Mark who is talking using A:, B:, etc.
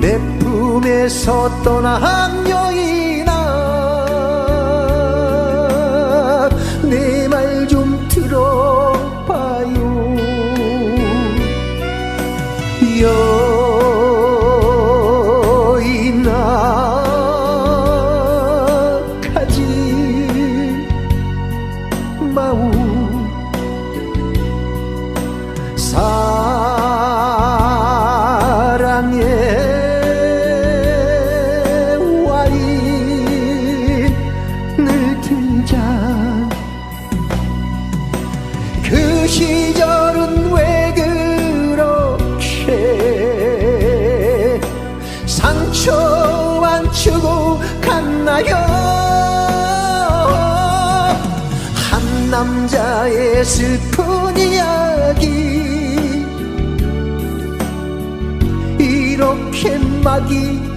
A: 내 품에서 떠난 여인아 내 말 좀 들어봐요. 여 시절은 왜 그렇게? 상처 안 주고 갔나요? 한 남자의 슬픈 이야기. 이렇게 막이